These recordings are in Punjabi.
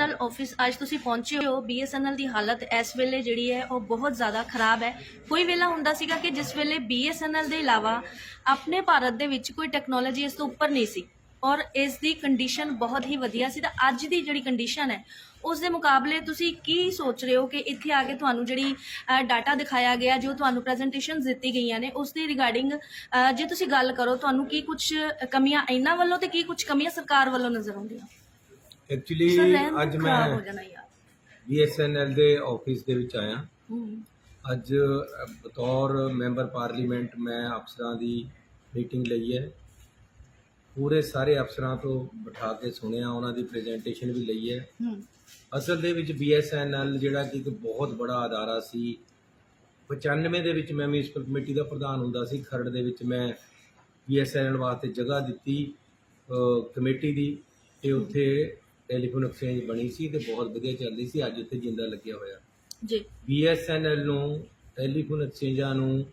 BSNL ਆਫਿਸ ਅੱਜ ਤੁਸੀਂ ਪਹੁੰਚੇ ਹੋ। BSNL ਦੀ ਹਾਲਤ ਇਸ ਵੇਲੇ ਜਿਹੜੀ ਹੈ ਉਹ ਬਹੁਤ ਜ਼ਿਆਦਾ ਖਰਾਬ ਹੈ। ਕੋਈ ਵੇਲਾ ਹੁੰਦਾ ਸੀਗਾ ਕਿ ਜਿਸ ਵੇਲੇ BSNL ਦੇ ਇਲਾਵਾ ਆਪਣੇ ਭਾਰਤ ਦੇ ਵਿੱਚ ਕੋਈ ਟੈਕਨੋਲੋਜੀ ਇਸ ਤੋਂ ਉੱਪਰ ਨਹੀਂ ਸੀ ਔਰ ਇਸ ਦੀ ਕੰਡੀਸ਼ਨ ਬਹੁਤ ਹੀ ਵਧੀਆ ਸੀ ਤਾਂ ਅੱਜ ਦੀ ਜਿਹੜੀ ਕੰਡੀਸ਼ਨ ਹੈ, ਉਸ ਦੇ ਮੁਕਾਬਲੇ ਤੁਸੀਂ ਕੀ ਸੋਚ ਰਹੇ ਹੋ ਕਿ ਇੱਥੇ ਆ ਕੇ ਤੁਹਾਨੂੰ ਜਿਹੜੀ ਡਾਟਾ ਦਿਖਾਇਆ ਗਿਆ, ਜੋ ਤੁਹਾਨੂੰ ਪ੍ਰੈਜੈਂਟੇਸ਼ਨਸ ਦਿੱਤੀ ਗਈਆਂ ਨੇ, ਉਸ ਦੇ ਰਿਗਾਰਡਿੰਗ ਜੇ ਤੁਸੀਂ ਗੱਲ ਕਰੋ, ਤੁਹਾਨੂੰ ਕੀ ਕੁਝ ਕਮੀਆਂ ਇਹਨਾਂ ਵੱਲੋਂ ਤੇ ਕੀ ਕੁਝ ਕਮੀਆਂ ਸਰਕਾਰ ਵੱਲੋਂ ਨਜ਼ਰ ਆਉਂਦੀਆਂ? ਐਕਚੁਅਲੀ ਅੱਜ ਮੈਂ BSNL ਦੇ ਆਫਿਸ ਦੇ ਵਿੱਚ ਆਇਆ। ਅੱਜ ਬਤੌਰ ਮੈਂਬਰ ਪਾਰਲੀਮੈਂਟ ਮੈਂ ਅਫਸਰਾਂ ਦੀ ਮੀਟਿੰਗ ਲਈ ਹੈ। ਪੂਰੇ ਸਾਰੇ ਅਫਸਰਾਂ ਤੋਂ ਬਿਠਾ ਕੇ ਸੁਣਿਆ ਉਹਨਾਂ ਦੀ ਪ੍ਰੈਜੈਂਟੇਸ਼ਨ ਵੀ ਲਈ ਹੈ। ਅਸਲ ਦੇ ਵਿੱਚ BSNL ਜਿਹੜਾ ਕਿ ਇੱਕ ਬਹੁਤ ਬੜਾ ਅਦਾਰਾ ਸੀ 95 ਦੇ ਵਿੱਚ ਮੈਂ ਮਿਊਨਿਸਪਲ ਕਮੇਟੀ ਦਾ ਪ੍ਰਧਾਨ ਹੁੰਦਾ ਸੀ। ਖਰੜ ਦੇ ਵਿੱਚ ਮੈਂ BSNL ਵਾਸਤੇ ਜਗ੍ਹਾ ਦਿੱਤੀ ਕਮੇਟੀ ਦੀ। ਤੇ ਉੱਥੇ ਟੈਲੀਫੋਨ ਐਕਸਚੇਂਜ ਬਣੀ ਸੀ ਤੇ ਬਹੁਤ ਵਧੀਆ ਚੱਲਦੀ ਸੀ ਅੱਜ ਉੱਥੇ ਜਿੰਦਾ ਲੱਗਿਆ ਹੋਇਆ। ਜੀ। BSNL ਨੂੰ ਟੈਲੀਫੋਨ ਐਕਸਚੇਂਜਾਂ ਨੂੰ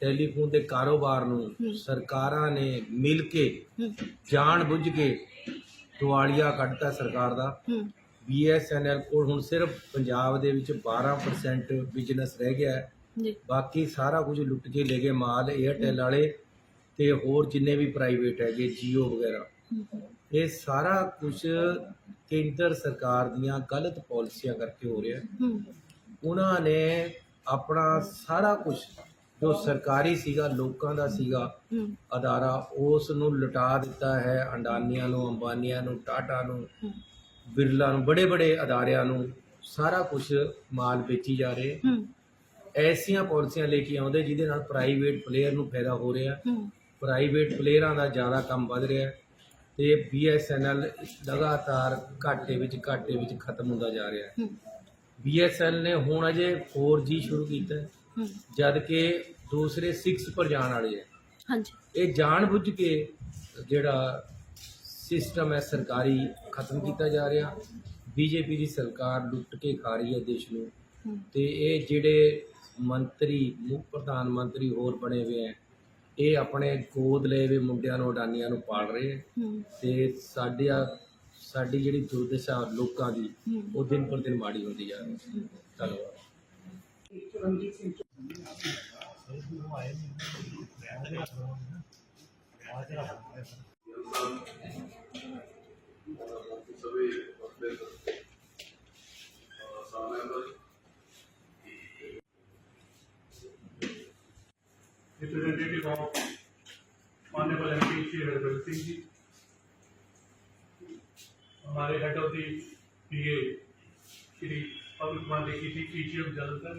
ਟੈਲੀਫੋਨ ਦੇ ਕਾਰੋਬਾਰ। ਨੂੰ ਸਰਕਾਰਾਂ ਨੇ ਮਿਲ ਕੇ ਜਾਣ ਬੁੱਝ ਕੇ ਦੁਆਲੀਆ ਕੱਢਤਾ ਸਰਕਾਰ ਦਾ। BSNL ਕੋਲ ਹੁਣ ਸਿਰਫ ਪੰਜਾਬ ਦੇ ਵਿੱਚ 12% ਬਿਜ਼ਨਸ ਰਹਿ ਗਿਆ ਹੈ। ਜੀ। ਬਾਕੀ ਸਾਰਾ ਕੁਝ ਲੁੱਟ ਕੇ ਲੈ ਗਏ ਮਾਲ 에ਅਰਟੈਲ ਵਾਲੇ ਤੇ ਹੋਰ ਜਿੰਨੇ ਵੀ ਪ੍ਰਾਈਵੇਟ ਹੈਗੇ Jio ਵਗੈਰਾ। ਇਹ ਸਾਰਾ ਕੁਝ ਕੇਂਦਰ ਸਰਕਾਰ ਦੀਆਂ ਗਲਤ ਪਾਲਿਸੀਆਂ ਕਰਕੇ ਹੋ ਰਿਹਾ। ਉਹਨਾਂ ਨੇ ਆਪਣਾ ਸਾਰਾ ਕੁਝ ਜੋ ਸਰਕਾਰੀ ਸੀਗਾ ਲੋਕਾਂ ਦਾ ਸੀਗਾ ਅਦਾਰਾ ਉਸ ਨੂੰ ਲੁਟਾ ਦਿੱਤਾ ਹੈ। ਅੰਡਾਨੀਆਂ ਨੂੰ ਅੰਬਾਨੀਆਂ ਨੂੰ ਟਾਟਾ ਨੂੰ ਬਿਰਲਾ ਨੂੰ ਬੜੇ ਬੜੇ ਅਦਾਰਿਆਂ ਨੂੰ ਸਾਰਾ ਕੁਝ ਮਾਲ ਵੇਚੀ ਜਾ ਰਹੇ। ਐਸੀਆਂ ਪਾਲਿਸੀਆਂ ਲੈ ਕੇ ਆਉਂਦੇ ਜਿਹਦੇ ਨਾਲ ਪ੍ਰਾਈਵੇਟ ਪਲੇਅਰ ਨੂੰ ਫਾਇਦਾ ਹੋ ਰਿਹਾ। ਪ੍ਰਾਈਵੇਟ ਪਲੇਅਰਾਂ ਦਾ ਜ਼ਿਆਦਾ ਕੰਮ ਵੱਧ ਰਿਹਾ। ਤੇ BSNL ਲਗਾਤਾਰ ਘਾਟੇ ਵਿੱਚ ਘਾਟੇ ਵਿੱਚ ਖਤਮ ਹੁੰਦਾ ਜਾ ਰਿਹਾ ਹੈ। BSNL ਨੇ ਹੁਣ ਅਜੇ 4G ਸ਼ੁਰੂ ਕੀਤਾ ਹੈ ਹੂੰ। ਜਦ ਕਿ ਦੂਸਰੇ 6 ਪਰ ਜਾਣ ਵਾਲੇ ਹੈ। ਹਾਂਜੀ। ਇਹ ਜਾਣ ਬੁੱਝ ਕੇ ਜਿਹੜਾ ਸਿਸਟਮ ਹੈ ਸਰਕਾਰੀ ਖਤਮ ਕੀਤਾ ਜਾ ਰਿਹਾ। ਬੀਜੇਪੀ ਦੀ ਸਰਕਾਰ ਲੁੱਟ ਕੇ ਖਾ ਰਹੀ ਹੈ ਦੇਸ਼ ਨੂੰ। ਹੂੰ। ਤੇ ਇਹ ਜਿਹੜੇ ਮੰਤਰੀ ਮੁੱਖ ਪ੍ਰਧਾਨ ਮੰਤਰੀ ਹੋਰ ਬਣੇ ਹੋਏ ਹੈ ਇਹ ਆਪਣੇ ਗੋਦ ਲਏ ਹੋਏ ਮੁੰਡਿਆਂ ਨੂੰ ਅਡਾਨੀਆਂ ਨੂੰ ਪਾਲ ਰਹੇ ਹੈ ਹੂੰ। ਤੇ ਸਾਡੇ ਆ ਸਾਡੀ ਜਿਹੜੀ ਦੁਰਦਸ਼ਾ ਲੋਕਾਂ ਦੀ ਉਹ ਦਿਨ ਪਰ ਦਿਨ ਮਾੜੀ ਹੁੰਦੀ ਜਾ ਰਹੀ ਹੈ। ਧੰਨਵਾਦ। Representative of Honorable MP Shri Harbal Singh ji हमारे head of the PA Shri Pavan Kumar ji PGM Jalandhar